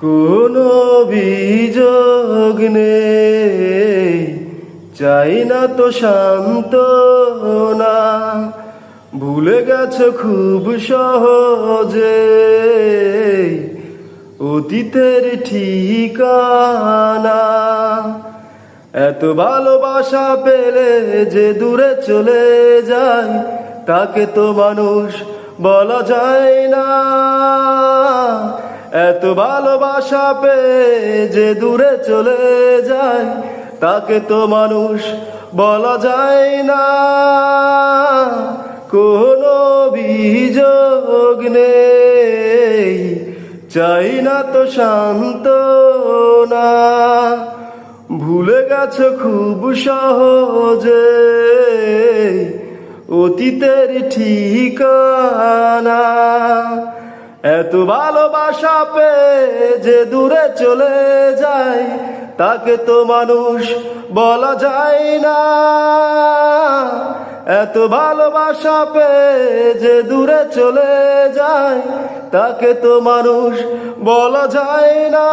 কোনো অভিযোগ নেই। চাই না তো শান্ত না ভুলে গেছো খুব সহজে। অতীতের ঠিকানা। এত ভালোবাসা পেলে যে দূরে চলে যায়, তাকে তো মানুষ বলা যায় না। এত ভালোবাসা পেয়ে যে দূরে চলে যায়, তাকে তো মানুষ বলা যায় না। কোনো অভিযোগ নেই, চাই না তো শান্ত না ভুলে গেছো খুব সহজে, অতীতের ঠিকানা। এত ভালোবাসা পেয়ে যে দূরে চলে যায়, তাকে তো মানুষ বলা যায় না। এত ভালোবাসা পেয়ে যে দূরে চলে যায়, তাকে তো মানুষ বলা যায় না।